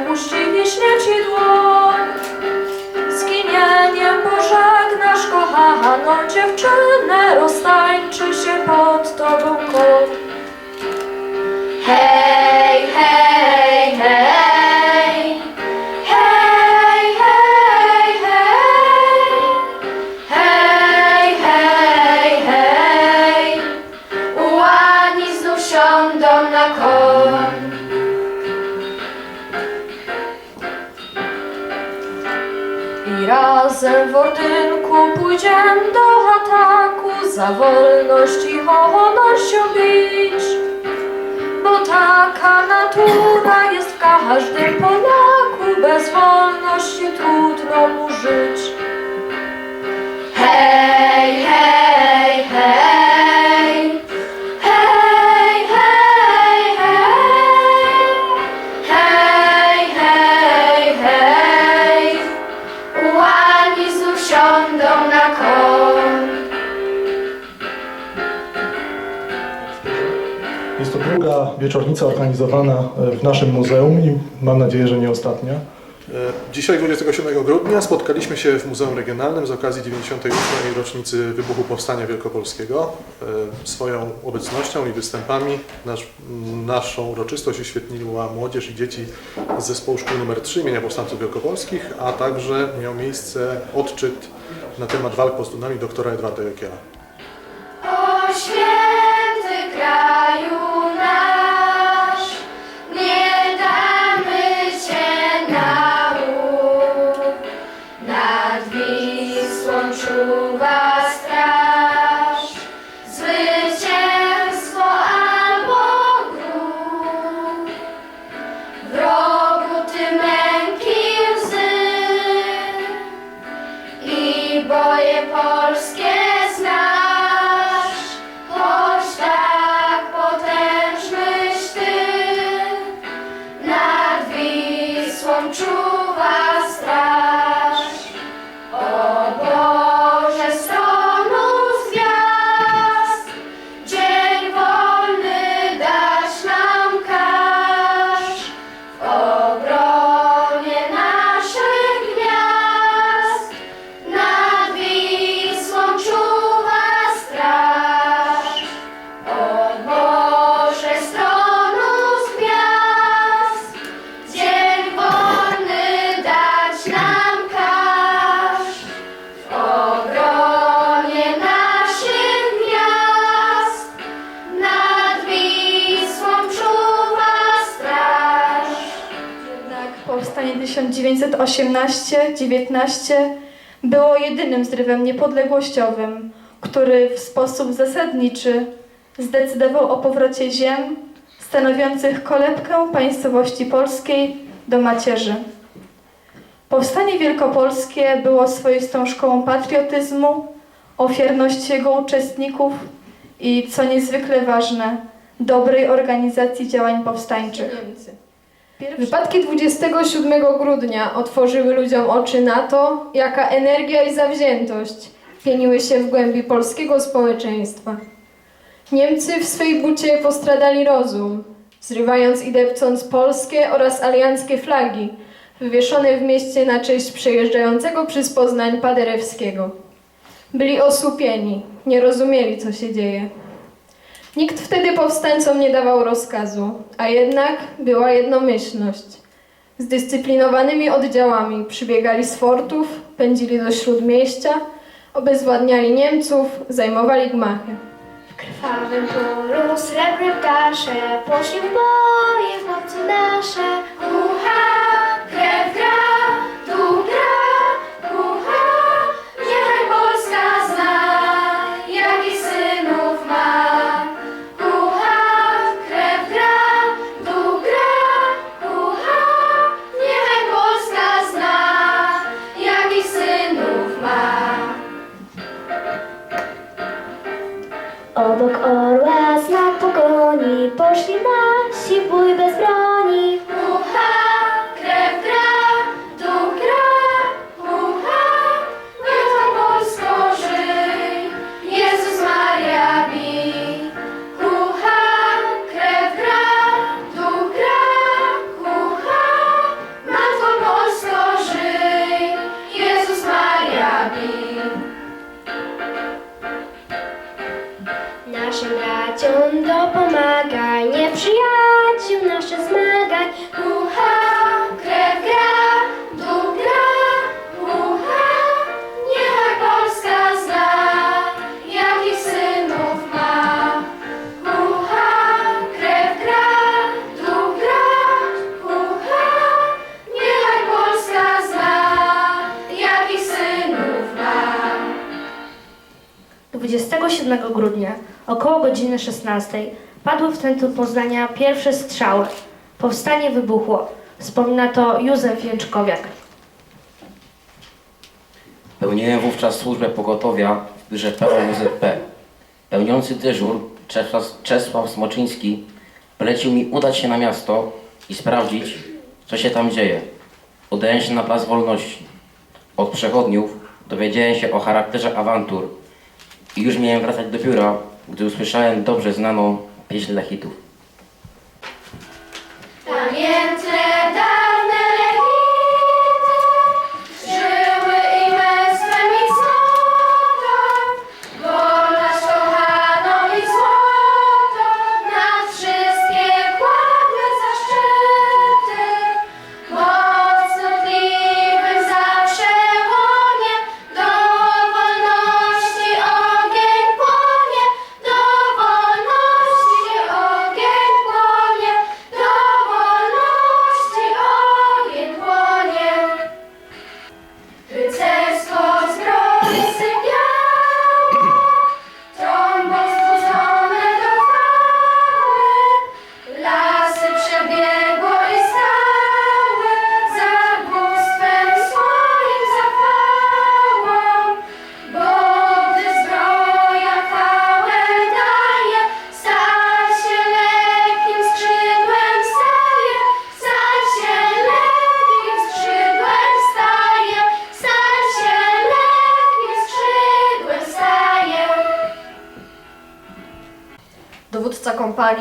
uścini śmierci dłoń. Zginieniem pożegnasz kochaną dziewczynę, roztańczy się pod tobą koń. Hej, hej, hej, razem w ordynku pójdziemy do ataku, za wolność i honor się bić. Bo taka natura jest w każdym Polaku, bez wolności trudno mu żyć. Hej, hej, wieczornica organizowana e, w naszym muzeum i mam nadzieję, że nie ostatnia. E, Dzisiaj, 27 grudnia, spotkaliśmy się w Muzeum Regionalnym z okazji 98. rocznicy wybuchu Powstania Wielkopolskiego. E, Swoją obecnością i występami nasz, naszą uroczystość uświetniła młodzież i dzieci z zespołu szkół nr 3 imienia Powstańców Wielkopolskich, a także miał miejsce odczyt na temat walk postulami doktora Edwarda Jokiela. 1918-19 było jedynym zrywem niepodległościowym, który w sposób zasadniczy zdecydował o powrocie ziem stanowiących kolebkę państwowości polskiej do macierzy. Powstanie wielkopolskie było swoistą szkołą patriotyzmu, ofiarności jego uczestników i, co niezwykle ważne, dobrej organizacji działań powstańczych. Wypadki 27 grudnia otworzyły ludziom oczy na to, jaka energia i zawziętość pieniły się w głębi polskiego społeczeństwa. Niemcy w swej bucie postradali rozum, zrywając i depcąc polskie oraz alianckie flagi, wywieszone w mieście na cześć przejeżdżającego przez Poznań Paderewskiego. Byli osłupieni, nie rozumieli, co się dzieje. Nikt wtedy powstańcom nie dawał rozkazu, a jednak była jednomyślność. Zdyscyplinowanymi oddziałami przybiegali z fortów, pędzili do śródmieścia, obezwładniali Niemców, zajmowali gmachy. W krwawym polu srebrne ptasze poszli w boje with us. Braciom dopomagaj, nieprzyjaciół nasze zmagaj. 27 grudnia, około godziny 16, padły w centrum Poznania pierwsze strzały. Powstanie wybuchło. Wspomina to Józef Jęczkowiak. Pełniłem wówczas służbę pogotowia w biurze POWZP. Pełniący dyżur Czesław, Smoczyński polecił mi udać się na miasto i sprawdzić, co się tam dzieje. Udałem się na Plac Wolności. Od przechodniów dowiedziałem się o charakterze awantur i już miałem wracać do biura, gdy usłyszałem dobrze znaną pieśń Lechitów. Pamiętne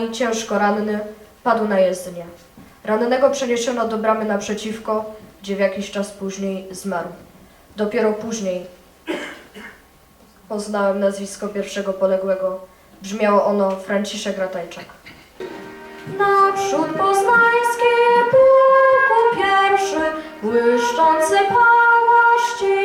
Ciężko ranny, padł na jezdnię. Rannego przeniesiono do bramy naprzeciwko, gdzie w jakiś czas później zmarł. Dopiero później poznałem nazwisko pierwszego poległego. Brzmiało ono Franciszek Ratajczak. Naprzód poznański pułku pierwszy, błyszczący pałasz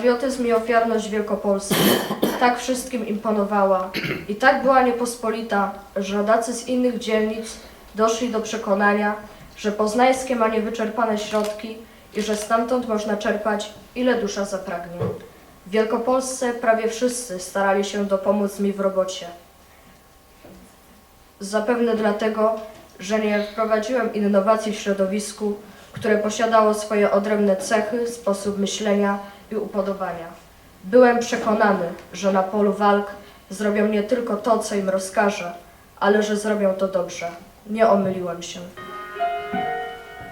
Patriotyzm i ofiarność Wielkopolski tak wszystkim imponowała i tak była niepospolita, że rodacy z innych dzielnic doszli do przekonania, że poznańskie ma niewyczerpane środki i że stamtąd można czerpać ile dusza zapragnie. W Wielkopolsce prawie wszyscy starali się dopomóc mi w robocie. Zapewne dlatego, że nie wprowadziłem innowacji w środowisku, które posiadało swoje odrębne cechy, sposób myślenia i upodobania. Byłem przekonany, że na polu walk zrobią nie tylko to, co im rozkażę, ale że zrobią to dobrze. Nie omyliłem się.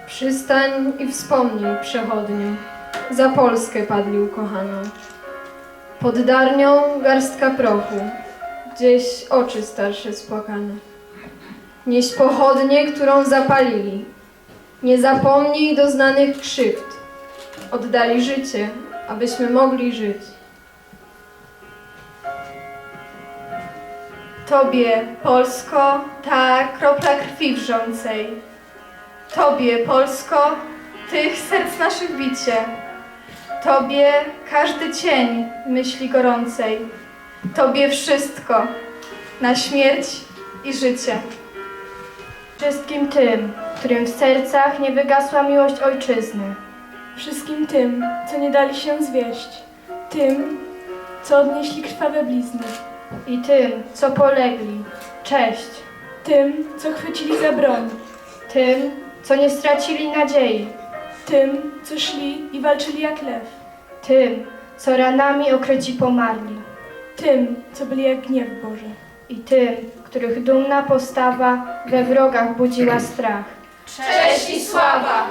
Przystań i wspomnij, przechodniu, za Polskę padli ukochaną. Pod darnią garstka prochu, gdzieś oczy starsze spłakane. Nieś pochodnię, którą zapalili. Nie zapomnij doznanych krzywd. Oddali życie, abyśmy mogli żyć. Tobie, Polsko, ta kropla krwi wrzącej. Tobie, Polsko, tych serc naszych bicie. Tobie każdy cień myśli gorącej. Tobie wszystko, na śmierć i życie. Wszystkim tym, którym w sercach nie wygasła miłość ojczyzny. Wszystkim tym, co nie dali się zwieść, tym, co odnieśli krwawe blizny, I tym, co polegli. Cześć. tym, co chwycili za broń, Tym, co nie stracili nadziei. tym, co szli i walczyli jak lew, Tym, co ranami okryci pomarli. tym, co byli jak gniew Boży. I tym, których dumna postawa we wrogach budziła strach. Cześć i sława!